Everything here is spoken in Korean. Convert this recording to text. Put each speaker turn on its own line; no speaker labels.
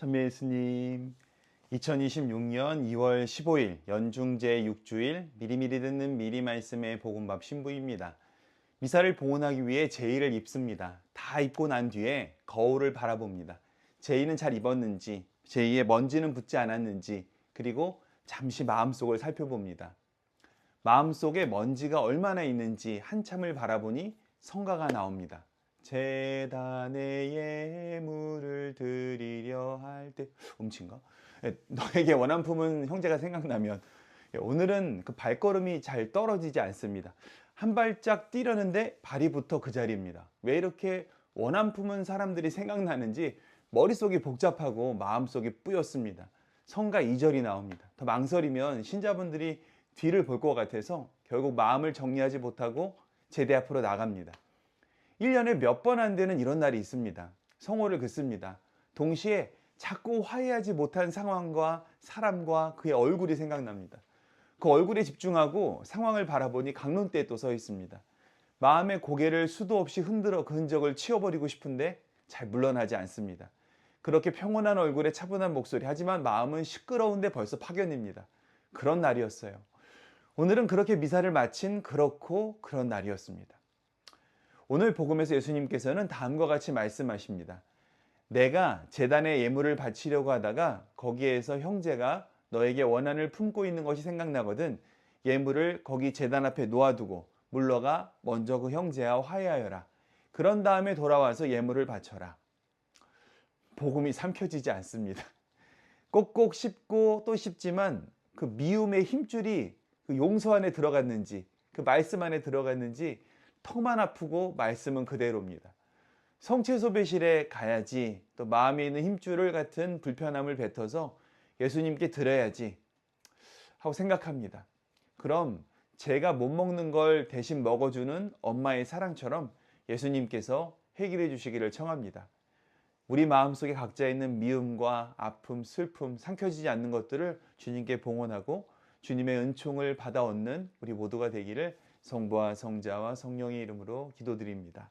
찬미 예수님 2026년 2월 15일 연중제 6주일 미리미리 듣는 미리 말씀의 복음밥 신부입니다. 미사를 봉헌하기 위해 제의를 입습니다. 다 입고 난 뒤에 거울을 바라봅니다. 제의는 잘 입었는지, 제의에 먼지는 붙지 않았는지, 그리고 잠시 마음속을 살펴봅니다. 마음속에 먼지가 얼마나 있는지 한참을 바라보니 성가가 나옵니다. 재단에 예물을 드리려 할때 음치인가? 예, 너에게 원한 품은 형제가 생각나면 예, 오늘은 그 발걸음이 잘 떨어지지 않습니다. 한 발짝 뛰려는데 발이 붙어 그 자리입니다. 왜 이렇게 원한 품은 사람들이 생각나는지 머릿속이 복잡하고 마음속이 뿌였습니다. 성가 2절이 나옵니다. 더 망설이면 신자분들이 뒤를 볼 것 같아서 결국 마음을 정리하지 못하고 제대 앞으로 나갑니다. 1년에 몇 번 안 되는 이런 날이 있습니다. 성호를 긋습니다. 동시에 자꾸 화해하지 못한 상황과 사람과 그의 얼굴이 생각납니다. 그 얼굴에 집중하고 상황을 바라보니 강론대에 또 서 있습니다. 마음의 고개를 수도 없이 흔들어 그 흔적을 치워버리고 싶은데 잘 물러나지 않습니다. 그렇게 평온한 얼굴에 차분한 목소리 하지만 마음은 시끄러운데 벌써 파견입니다. 그런 날이었어요. 오늘은 그렇게 미사를 마친 그렇고 그런 날이었습니다. 오늘 복음에서 예수님께서는 다음과 같이 말씀하십니다. 내가 재단에 예물을 바치려고 하다가 거기에서 형제가 너에게 원한을 품고 있는 것이 생각나거든 예물을 거기 재단 앞에 놓아두고 물러가 먼저 그 형제와 화해하여라. 그런 다음에 돌아와서 예물을 바쳐라. 복음이 삼켜지지 않습니다. 꼭꼭 씹고 또 씹지만 그 미움의 힘줄이 그 용서 안에 들어갔는지 그 말씀 안에 들어갔는지 턱만 아프고 말씀은 그대로입니다. 성채소 배실에 가야지 또 마음에 있는 힘줄을 같은 불편함을 뱉어서 예수님께 드려야지 하고 생각합니다. 그럼 제가 못 먹는 걸 대신 먹어주는 엄마의 사랑처럼 예수님께서 해결해 주시기를 청합니다. 우리 마음속에 각자 있는 미움과 아픔, 슬픔, 삼켜지지 않는 것들을 주님께 봉헌하고 주님의 은총을 받아 얻는 우리 모두가 되기를 성부와 성자와 성령의 이름으로 기도드립니다.